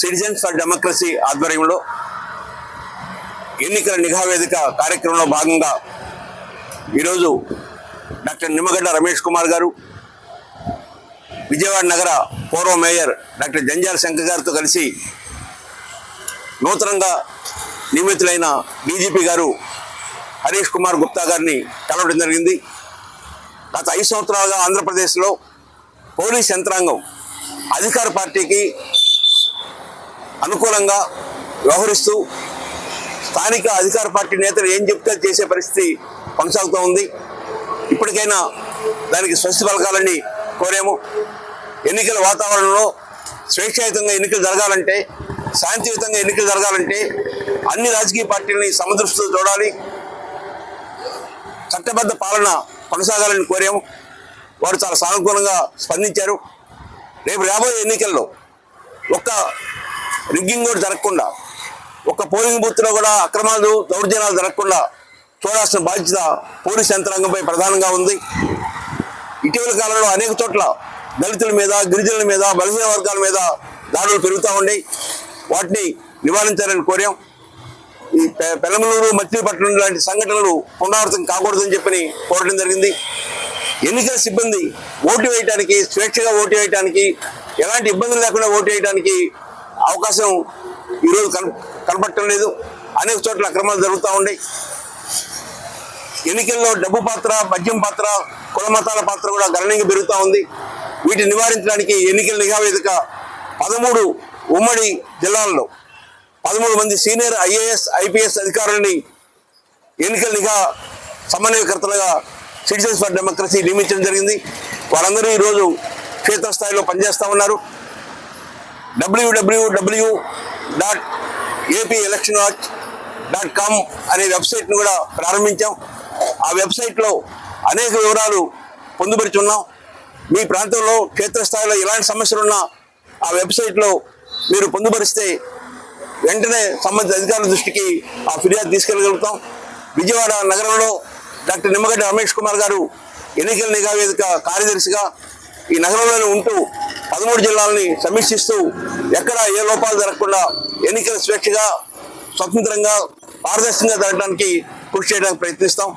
Citizens for democracy ఆధ్వర్యంలో ఎన్నికల నిఘా వేదిక కార్యక్రమంలో భాగంగా ఈరోజు డాక్టర్ నిమ్మగడ్డ రమేష్ కుమార్ గారు విజయవాడ నగర పూర్వ మేయర్ డాక్టర్ జంజాల శంకర్ గారితో కలిసి నూతనంగా నియమితులైన డీజీపీ గారు హరీష్ కుమార్ గుప్తా గారిని కలవడం జరిగింది. గత ఐదు సంవత్సరాలుగా ఆంధ్రప్రదేశ్లో పోలీస్ యంత్రాంగం అధికార పార్టీకి అనుకూలంగా వ్యవహరిస్తూ స్థానిక అధికార పార్టీ నేతలు ఏం చెప్తే చేసే పరిస్థితి కొనసాగుతూ ఉంది. ఇప్పటికైనా దానికి స్వస్తి పలకాలని కోరాము. ఎన్నికల వాతావరణంలో స్వేచ్ఛాయుతంగా ఎన్నికలు జరగాలంటే శాంతియుతంగా ఎన్నికలు జరగాలంటే అన్ని రాజకీయ పార్టీలని సమదృష్టితో చూడాలి. చట్టబద్ధ పాలన కొనసాగాలని కోరాము. వారు చాలా సానుకూలంగా స్పందించారు. రేపు రాబోయే ఎన్నికల్లో ఒక్క రిగ్గింగ్ కూడా జరగకుండా ఒక పోలింగ్ బూత్లో కూడా అక్రమాలు దౌర్జన్యాలు జరగకుండా చూడాల్సిన బాధ్యత పోలీస్ యంత్రాంగంపై ప్రధానంగా ఉంది. ఇటీవల కాలంలో అనేక చోట్ల దళితుల మీద గిరిజనుల మీద బలహీన వర్గాల మీద దాడులు పెరుగుతూ ఉన్నాయి. వాటిని నివారించాలని కోరాం. ఈ పెలమలూరు మచిలీపట్నం లాంటి సంఘటనలు పునరావృతం కాకూడదని చెప్పని కోరడం జరిగింది. ఎన్నికల సిబ్బంది ఓటు వేయడానికి స్వేచ్ఛగా ఓటు వేయడానికి ఎలాంటి ఇబ్బందులు లేకుండా ఓటు వేయడానికి అవకాశం ఈరోజు కన కనపడటం లేదు. అనేక చోట్ల అక్రమాలు జరుగుతూ ఉన్నాయి. ఎన్నికల్లో డబ్బు పాత్ర మద్యం పాత్ర కుల మతాల పాత్ర కూడా గణనీయంగా పెరుగుతూ ఉంది. వీటిని నివారించడానికి ఎన్నికల నిఘా వేదిక పదమూడు ఉమ్మడి జిల్లాల్లో పదమూడు మంది సీనియర్ ఐఏఎస్ ఐపీఎస్ అధికారులని ఎన్నికల నిఘా సమన్వయకర్తలుగా సిటిజన్స్ ఫర్ డెమోక్రసీ నియమించడం జరిగింది. వారందరూ ఈరోజు క్షేత్రస్థాయిలో పనిచేస్తూ ఉన్నారు. WWW dot AP election watch dot com అనే వెబ్సైట్ను కూడా ప్రారంభించాం. ఆ వెబ్సైట్లో అనేక వివరాలు పొందుపరుచున్నాం. మీ ప్రాంతంలో క్షేత్రస్థాయిలో ఎలాంటి సమస్యలు ఉన్నా ఆ వెబ్సైట్లో మీరు పొందుపరిస్తే వెంటనే సంబంధిత అధికారుల దృష్టికి ఆ ఫిర్యాదు తీసుకెళ్ళగలుగుతాం. విజయవాడ నగరంలో డాక్టర్ నిమ్మగడ్డ రమేష్ కుమార్ గారు ఎన్నికల నిఘా వేదిక కార్యదర్శిగా ఈ నగరంలోనే ఉంటూ పదమూడు జిల్లాలని సమీక్షిస్తూ ఎక్కడ ఏ లోపాలు జరగకుండా ఎన్నికల స్వేచ్ఛగా స్వతంత్రంగా పారదర్శకంగా జరగడానికి కృషి చేయడానికి ప్రయత్నిస్తాం.